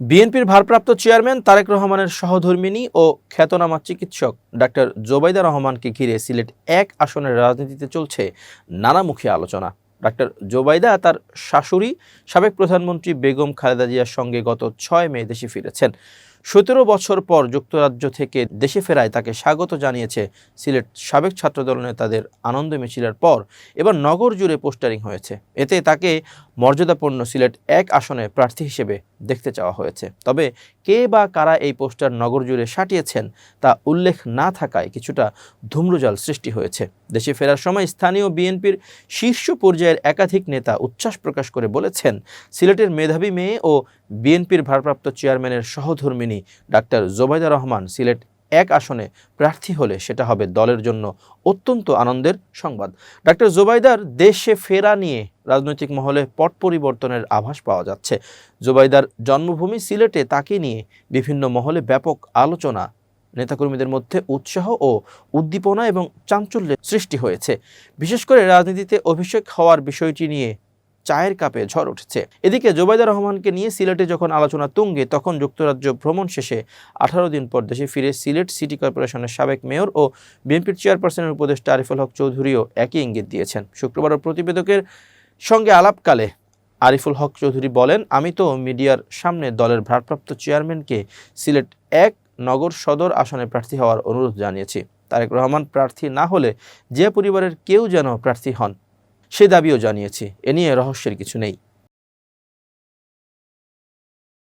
বিএনপির ভারপ্রাপ্ত চেয়ারম্যান তারেক রহমানের সহধর্মিণী ও খ্যাতনামা চিকিৎসক ডাক্তার জোবাইদা রহমানকে ঘিরে সিলেট এক আসনের রাজনীতিতে চলছে নানামুখী আলোচনা। ডাক্তার জোবাইদা তার শাশুড়ি, সাবেক প্রধানমন্ত্রী বেগম খালেদা জিয়ার সঙ্গে গত ছয় মে দেশে ফিরেছেন। সতেরো বছর পর যুক্তরাজ্য থেকে দেশে ফেরায় তাকে স্বাগত জানিয়েছে সিলেট সাবেক ছাত্রদল নেতাদের আনন্দ মিছিলের পর। এবার নগর জুড়ে পোস্টারিং হয়েছে। এতে তাকে মর্যাদাপূর্ণ সিলেট এক আসনে প্রার্থী হিসেবে দেখতে চাওয়া হয়েছে। তবে কে বা কারা এই পোস্টার নগর জুড়ে সাটিয়েছেন তা উল্লেখ না থাকায় কিছুটা ধূম্রজাল সৃষ্টি হয়েছে। দেশে ফেরার সময় স্থানীয় বিএনপির শীর্ষ পর্যায়ের একাধিক নেতা উচ্ছ্বাস প্রকাশ করে বলেছেন, সিলেটের মেধাবী মেয়ে ও বিএনপির ভারপ্রাপ্ত চেয়ারম্যানের সহধর্মিনী ডাক্তার জোবাইদা রহমান সিলেট এক আসনে প্রার্থী হলে সেটা হবে দলের জন্য অত্যন্ত আনন্দের সংবাদ। ডাক্তার জোবাইদার দেশে ফেরা নিয়ে রাজনৈতিক মহলে পট পরিবর্তনের আভাস পাওয়া যাচ্ছে। জোবাইদার জন্মভূমি সিলেটে তাকে নিয়ে বিভিন্ন মহলে ব্যাপক আলোচনা, নেতাকর্মীদের মধ্যে উৎসাহ ও উদ্দীপনা এবং চাঞ্চল্যের সৃষ্টি হয়েছে। বিশেষ করে রাজনীতিতে অভিষেক হওয়ার বিষয়টি নিয়ে চায়ের কাপে ঝড় উঠছে। এদিকে জোবাইদা রহমানকে নিয়ে সিলেটে যখন আলোচনা তুঙ্গে, তখন যুক্তরাজ্য ভ্রমণ শেষে আঠারো দিন পর দেশে ফিরে সিলেট সিটি কর্পোরেশনের সাবেক মেয়র ও বিএনপির চেয়ারপারসনের উপদেষ্টা আরিফুল হক চৌধুরীও একই ইঙ্গিত দিয়েছেন। শুক্রবার প্রতিবেদকের সঙ্গে আলাপকালে আরিফুল হক চৌধুরী বলেন, আমি তো মিডিয়ার সামনে দলের ভারপ্রাপ্ত চেয়ারম্যানকে সিলেট এক নগর সদর আসনে প্রার্থী হওয়ার অনুরোধ জানিয়েছি। তারেক রহমান প্রার্থী না হলে যে পরিবারের কেউ যেন প্রার্থী হন সে দাবিও জানিয়েছে। এ নিয়ে রহস্যের কিছু নেই।